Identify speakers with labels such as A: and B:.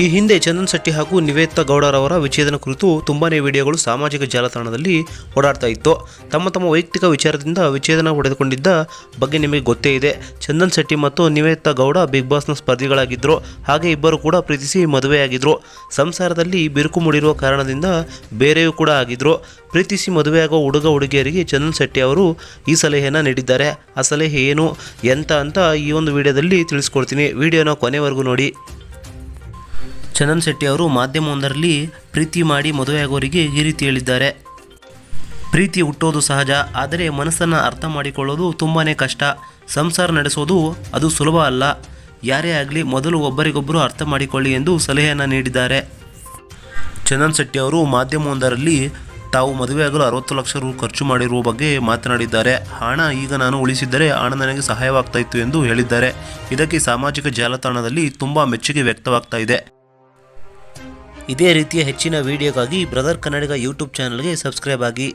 A: ಈ ಹಿಂದೆ ಚಂದನ್ ಶೆಟ್ಟಿ ಹಾಗೂ ನಿವೇದಿತಾ ಗೌಡರವರ ವಿಚ್ಛೇದನ ಕುರಿತು ತುಂಬಾನೇ ವಿಡಿಯೋಗಳು ಸಾಮಾಜಿಕ ಜಾಲತಾಣದಲ್ಲಿ ಓಡಾಡ್ತಾ ಇತ್ತು. ತಮ್ಮ ತಮ್ಮ ವೈಯಕ್ತಿಕ ವಿಚಾರದಿಂದ ವಿಚ್ಛೇದನ ಪಡೆದುಕೊಂಡಿದ್ದ ಬಗ್ಗೆ ನಿಮಗೆ ಗೊತ್ತೇ ಇದೆ. ಚಂದನ್ ಶೆಟ್ಟಿ ಮತ್ತು ನಿವೇದಿತಾ ಗೌಡ ಬಿಗ್ ಬಾಸ್ನ ಸ್ಪರ್ಧಿಗಳಾಗಿದ್ದರು ಹಾಗೆ ಇಬ್ಬರು ಕೂಡ ಪ್ರೀತಿಸಿ ಮದುವೆಯಾಗಿದ್ದರು ಸಂಸಾರದಲ್ಲಿ ಬಿರುಕು ಮೂಡಿರುವ ಕಾರಣದಿಂದ ಬೇರೆಯೂ ಕೂಡ ಆಗಿದ್ದರು ಪ್ರೀತಿಸಿ ಮದುವೆಯಾಗುವ ಹುಡುಗ ಹುಡುಗಿಯರಿಗೆ ಚಂದನ್ ಶೆಟ್ಟಿ ಅವರು ಈ ಸಲಹೆಯನ್ನು ನೀಡಿದ್ದಾರೆ. ಆ ಸಲಹೆ ಏನು, ಎಂತ ಅಂತ ಈ ಒಂದು ವಿಡಿಯೋದಲ್ಲಿ ತಿಳಿಸ್ಕೊಡ್ತೀನಿ. ವಿಡಿಯೋನ ಕೊನೆವರೆಗೂ ನೋಡಿ. ಚಂದನ್ ಶೆಟ್ಟಿ ಅವರು ಮಾಧ್ಯಮವೊಂದರಲ್ಲಿ ಪ್ರೀತಿ ಮಾಡಿ ಮದುವೆಯಾಗೋರಿಗೆ ಈ ರೀತಿ ಹೇಳಿದ್ದಾರೆ. ಪ್ರೀತಿ ಹುಟ್ಟೋದು ಸಹಜ, ಆದರೆ ಮನಸ್ಸನ್ನು ಅರ್ಥ ಮಾಡಿಕೊಳ್ಳೋದು ತುಂಬಾ ಕಷ್ಟ. ಸಂಸಾರ ನಡೆಸೋದು ಅದು ಸುಲಭ ಅಲ್ಲ. ಯಾರೇ ಆಗಲಿ ಮೊದಲು ಒಬ್ಬರಿಗೊಬ್ಬರು ಅರ್ಥ ಮಾಡಿಕೊಳ್ಳಿ ಎಂದು ಸಲಹೆಯನ್ನು ನೀಡಿದ್ದಾರೆ. ಚಂದನ್ ಶೆಟ್ಟಿ ಅವರು ಮಾಧ್ಯಮವೊಂದರಲ್ಲಿ ತಾವು ಮದುವೆಯಾಗಲು ಅರವತ್ತು ಲಕ್ಷ ರು ಖರ್ಚು ಮಾಡಿರುವ ಬಗ್ಗೆ ಮಾತನಾಡಿದ್ದಾರೆ. ಹಣ ಈಗ ನಾನು ಉಳಿಸಿದ್ದರೆ ಹಣ ನನಗೆ ಸಹಾಯವಾಗ್ತಾ ಇತ್ತು ಎಂದು ಹೇಳಿದ್ದಾರೆ. ಇದಕ್ಕೆ ಸಾಮಾಜಿಕ ಜಾಲತಾಣದಲ್ಲಿ ತುಂಬ ಮೆಚ್ಚುಗೆ ವ್ಯಕ್ತವಾಗ್ತಾ ಇದೆ. ಇದೇ ರೀತಿಯ ಹೆಚ್ಚಿನ ವಿಡಿಯೋಗಾಗಿ ಬ್ರದರ್ ಕನ್ನಡಿಗ ಯೂಟ್ಯೂಬ್ ಚಾನಲ್ಗೆ ಸಬ್ಸ್ಕ್ರೈಬ್ ಆಗಿ.